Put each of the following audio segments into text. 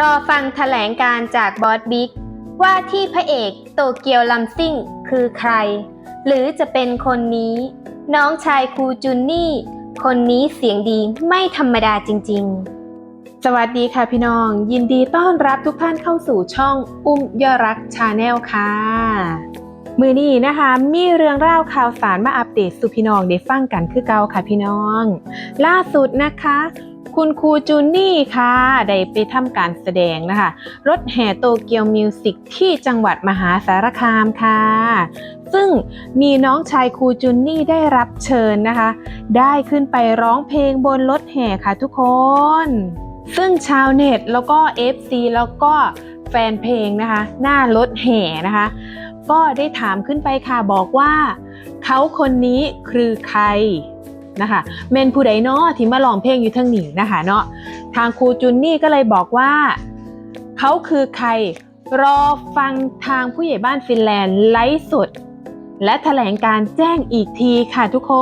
รอฟังแถลงการจากบอสบิ๊กว่าที่พระเอกโตเกียวลัมซิ่งคือใคร หรือจะเป็นคนนี้ น้องชายครูจุนนี่ คนนี้เสียงดีไม่ธรรมดาจริง ๆ สวัสดีค่ะพี่น้อง ยินดีต้อนรับทุกท่านเข้าสู่ช่องอุ้มยอรักชาแนลค่ะ มือนี้นะคะ มีเรื่องเล่าวข่าวสารมาอัปเดตสู่พี่น้องได้ฟังกันคือเก่าค่ะพี่น้อง ล่าสุดนะคะ คุณครูจูนี่ค่ะได้ไปทำการแสดงนะคะ รถแห่โตเกียวมิวสิกที่จังหวัดมหาสารคามค่ะ ซึ่งมีน้องชายครูจูนี่ได้รับเชิญนะคะ ได้ขึ้นไปร้องเพลงบนรถแห่ค่ะทุกคน ซึ่งชาวเน็ตแล้วก็ FC แล้วก็แฟนเพลงนะคะ หน้ารถแห่นะคะ ก็ได้ถามขึ้นไปค่ะบอกว่า เขาคนนี้คือใคร นะคะเมนผู้ใดเนาะที่มาลองเพลงอยู่ทั้งนี้นะคะเนาะทางครูจุนนี่ก็เลยบอกว่า เขาคือใครรอฟังทางผู้ใหญ่บ้านฟินแลนด์ไลฟ์สดและแถลงการแจ้งอีกทีค่ะทุกค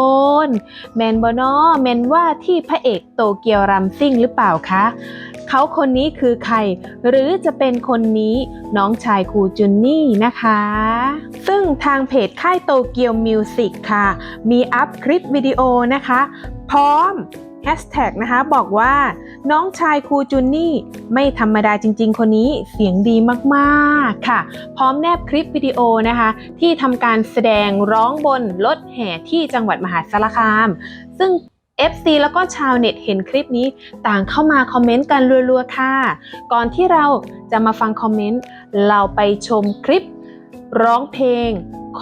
น แมนบอนอแมนว่าที่พระเอกโตเกียวรัมซิ่งหรือเปล่าคะ เขาคนนี้คือใคร หรือจะเป็นคนนี้น้องชายครูจุนนี่นะคะ ซึ่งทางเพจค่ายโตเกียวมิวสิกค่ะ มีอัพคลิปวิดีโอนะคะ พร้อมแฮชแท็กนะคะบอกว่าน้องชายครูจุนนี่ ไม่ธรรมดาจริง ๆ คนนี้เสียงดีมากๆค่ะ พร้อมแนบคลิปวิดีโอนะคะ ที่ทำการแสดงร้องบนรถแห่ที่จังหวัดมหาสารคาม ซึ่ง FC แล้วก็ชาวเน็ตเห็นคลิปนี้ต่างเข้ามาคอมเมนต์กันรัวๆค่ะ ก่อนที่เราจะมาฟังคอมเมนต์ เราไปชมคลิป ร้องเพลง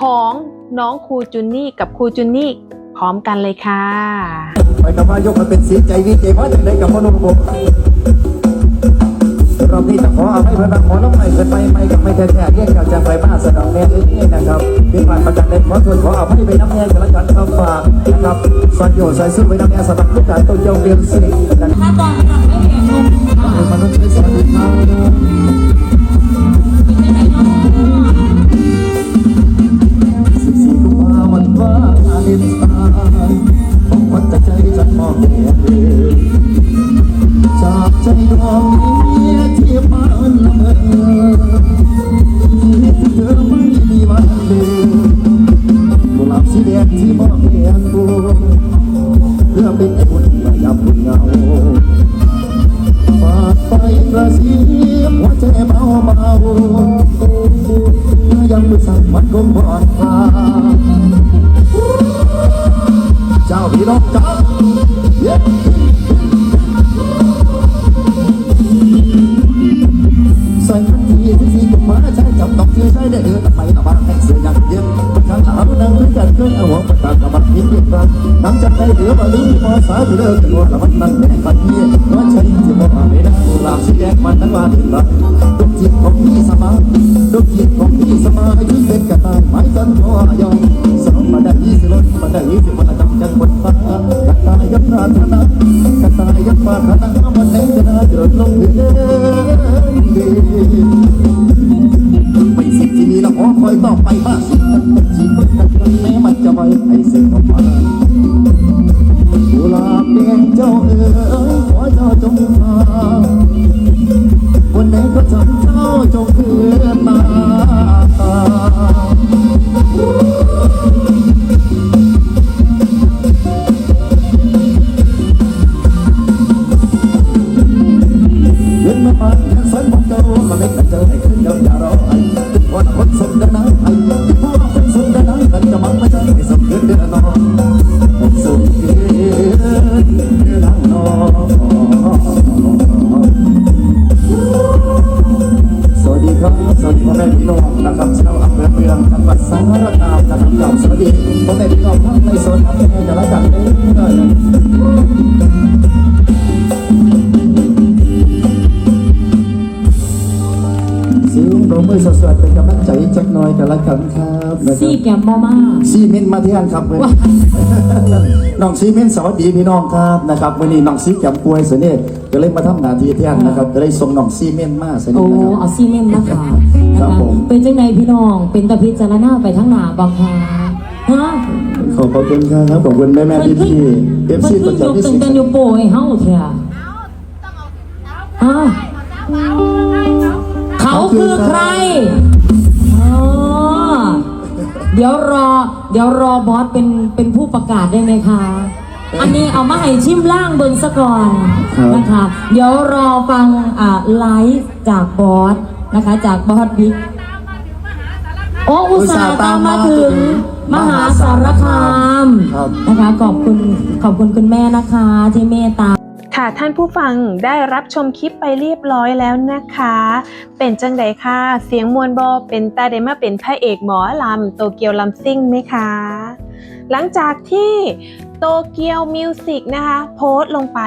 ของน้องครูจุนนี่กับครูจุนนี่พร้อมกันเลยค่ะ ไปกับว่ายกมาเป็นสีใจวิเจว่าจะไหนกับมนุษย์ผม รอบนี้จะขอเอาไม่เพื่อนขอน้องใหม่เกินไปไม่กับไม่แท้แท้เรียกเกับจะไปบ้านสนองแน่นี้นะครับเป็นผ่านประจันเด็กขอโทษขอเอาไม่ไปน้ำแน่กันละกันคำฝากนะครับสอนโยใส่ซื้อไปน้ำแน่สำหรับลูกการต้นยงเรียนสินะครับถ้าตอนหลังไม่เห็นลงค่ะมนุษย์ใช้สวัสดีครับเป็นยังไงเนาสิบสี่กุมภาพันธ์วันวาเลน สีแดงที่มองเห็นกูเพื่อเป็นไอ้บุญมายามบุญเงาฝากไปกระซิบหัวใจเบาเบายังไม่สั่งมันคงบอดตาเจ้าพี่น้องจ้า น้ำจากใจเหลือมาลืมพอสาอยู่เลิกกันว่าละมันนั่นแม่กันเยี่ยว่าฉันที่มองไม่ได้ลาสีแดงมันทั้งวันถึงละดวงจิตของพี่สมาดวงจิตของพี่สมาที่เป็นกระต่ายไม้จันทร์ยองสนมมาได้ยี่สิบล้นมาได้ยี่สิบมันจำจันบนฟ้ากระต่ายยักษ์ราธนากระต่ายยักษ์ปาธนามันเองจะน่าเดือดลงเดือดไม่สิ่งที่มีล้วขอคอยต่อไปบ้างสิ่งนั้นเป็นชีวิตกันแม้มันจะไม่ให้เสร็จออกมา สังหวัดสารคามนะครับกล่าวสวัสดีพ่อแม่พี่น้องทั้งในโซนอำเภอจะรักกันเด้อเสียงปรบมือสดๆเป็นกำลังใจจักหน่อยกันละกันครับ นะคซี่รับแกมมามาซีเมนต์มาเที่ยงครับเว้ยน้องซีเมนต์สวัสดีพี่น้องครับนะครับวันนี้น้องซีแกมป่วยเสยเน่ห์ก็เลยมาทำหน้าที่เที่ยงนะครับก็เลยส่งน้องซีเมนต์มาเสยโอ้เน่ห์นะครับเอาซีเมนต์มาค่ะครันะบคะผมเป็นจังไงพี่น้องเป็นตะพิจารณาไปทั้งหนาบางค่ะฮะขอบคุณครับขอบคุณแม่แม่พี่พี่เอฟมันซีขึ้ประนยกจำที่ตึสิงงกันอยู่โปรให้เฮาเถอะฮะเขาคือใครอ๋อ เดี๋ยวรอ เดี๋ยวรอบอสเป็นเป็นผู้ประกาศได้ไหมคะ อันนี้เอามาให้ชิมล่างเบิงซะก่อนครับ นะคะ เดี๋ยวรอฟังอ่าไลฟ์จากบอสนะคะ จากบอสบิ๊กโอ้อุตส่าห์ตามมาถึงมหาสารคามครับ นะคะขอบคุณขอบคุณคุณแม่นะคะที่เมตตาค่ะ ท่านผู้ฟังได้รับชมคลิปไปเรียบร้อยแล้วนะคะ เป็นจังไดค่ะ เสียงมวลบอเป็นตาเดมาเป็นพระเอกหมอลำโตเกียวลำซิ่งไหมคะ หลังจากที่โตเกียวมิวสิกนะคะ โพสต์ลงไป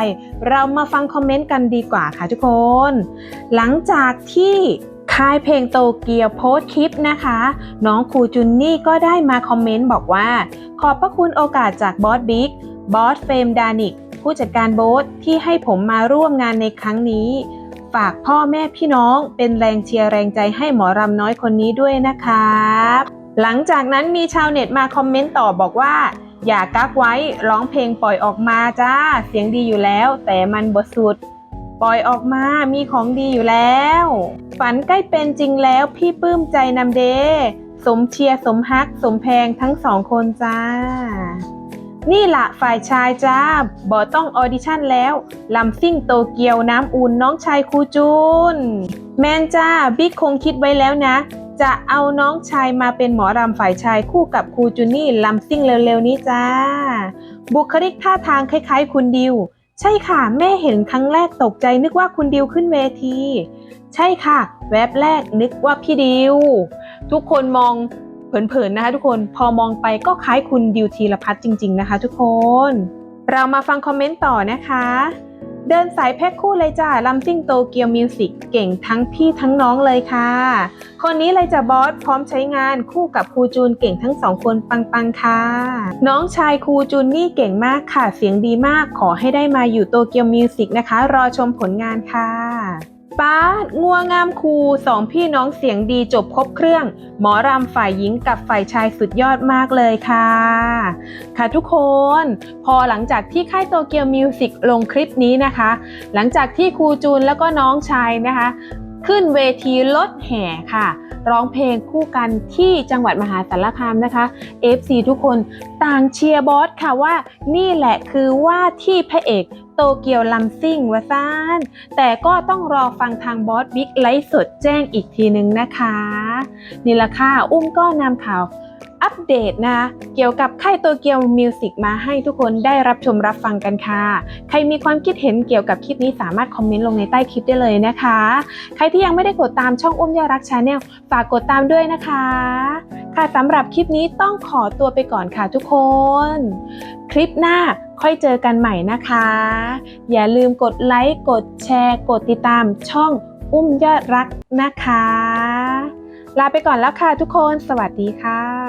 เรามาฟังคอมเมนต์กันดีกว่าค่ะทุกคน หลังจากที่ค่ายเพลงโตเกียวโพสคลิปนะคะ น้องครูจุนนี่ก็ได้มาคอมเมนต์บอกว่า ขอบพระคุณโอกาสจากบอสบิ๊กบอสเฟรมดานิก ผู้จัดการโบ๊ทที่ให้ผมมาร่วมงานในครั้งนี้ ฝากพ่อแม่พี่น้องเป็นแรงเชียร์แรงใจให้หมอรำน้อยคนนี้ด้วยนะครับหลังจากนั้นมีชาวเน็ตมาคอมเมนต์ต่อบอกว่า อย่ากักไว้ร้องเพลงปล่อยออกมาจ้า เสียงดีอยู่แล้ว แต่มันบทสุด ปล่อยออกมามีของดีอยู่แล้ว ฝันใกล้เป็นจริงแล้วพี่ปลื้มใจนำเด สมเชียร์สมฮัก สมแพงทั้งสองคนจ้า นี่ละฝ่ายชายจ้าบอต้องออดิชั่นแล้วลำซิ่งโตเกียวน้ำอุ่นน้องชายครูจูน แมนจ้าบิ๊กคงคิดไว้แล้วนะ จะเอาน้องชายมาเป็นหมอรำฝ่ายชายคู่กับครูจูนี่ลำซิ่งเร็วๆนี้จ้า บุคลิกท่าทางคล้ายๆ คุณดิว ใช่ค่ะ แม่เห็นครั้งแรกตกใจนึกว่าคุณดิวขึ้นเวที ใช่ค่ะ แวบแรกนึกว่าพี่ดิว ทุกคนมอง เผินๆนะคะทุกคนพอมองไปก็คล้ายคุณดิวธีรพัฒน์จริง ๆนะคะ ทุกคน เรามาฟังคอมเมนต์ต่อนะคะ เดินสายแพ็คคู่เลยจ้าลัมซิ่งโตเกียวมิวสิกเก่งทั้งพี่ทั้งน้องเลยค่ะ คนนี้เลยจะบอสพร้อมใช้งานคู่กับครูจูนเก่งทั้งสองคนปังๆค่ะ น้องชายครูจูนนี่เก่งมากค่ะ เสียงดีมากขอให้ได้มาอยู่โตเกียวมิวสิกนะคะ รอชมผลงานค่ะ ป้าดงัวงามครูสองพี่น้องเสียงดีจบครบเครื่อง หมอรำฝ่ายหญิงกับฝ่ายชายสุดยอดมากเลยค่ะ ค่ะทุกคน พอหลังจากที่ค่ายโตเกียวมิวสิกลงคลิปนี้นะคะ หลังจากที่ครูจูนแล้วก็น้องชายนะคะ ขึ้นเวทีรถแห่ค่ะ ร้องเพลงคู่กันที่จังหวัดมหาสารคามนะคะ FC ทุกคนต่างเชียร์บอสค่ะว่า นี่แหละคือว่าที่พระเอกโตเกียวลัมซิ่งวะซานแต่ก็ต้องรอฟังทางบอสบิ๊กไลฟ์สดแจ้งอีกทีนึงนะคะ นี่ละค่ะ อุ้มก็นำข่าว อัปเดตนะเกี่ยวกับค่ายโตเกียวมิวสิกมาให้ทุกคนได้รับชมรับฟังกันค่ะ ใครมีความคิดเห็นเกี่ยวกับคลิปนี้สามารถคอมเมนต์ลงในใต้คลิปได้เลยนะคะ ใครที่ยังไม่ได้กดตามช่องอุ้มยารักชาแนลฝากกดตามด้วยนะคะ ค่ะสำหรับคลิปนี้ต้องขอตัวไปก่อนค่ะทุกคน คลิปหน้าค่อยเจอกันใหม่นะคะ อย่าลืมกดไลค์กดแชร์ กดติดตามช่องอุ้มยอดรักนะคะ ลาไปก่อนแล้วค่ะทุกคน สวัสดีค่ะ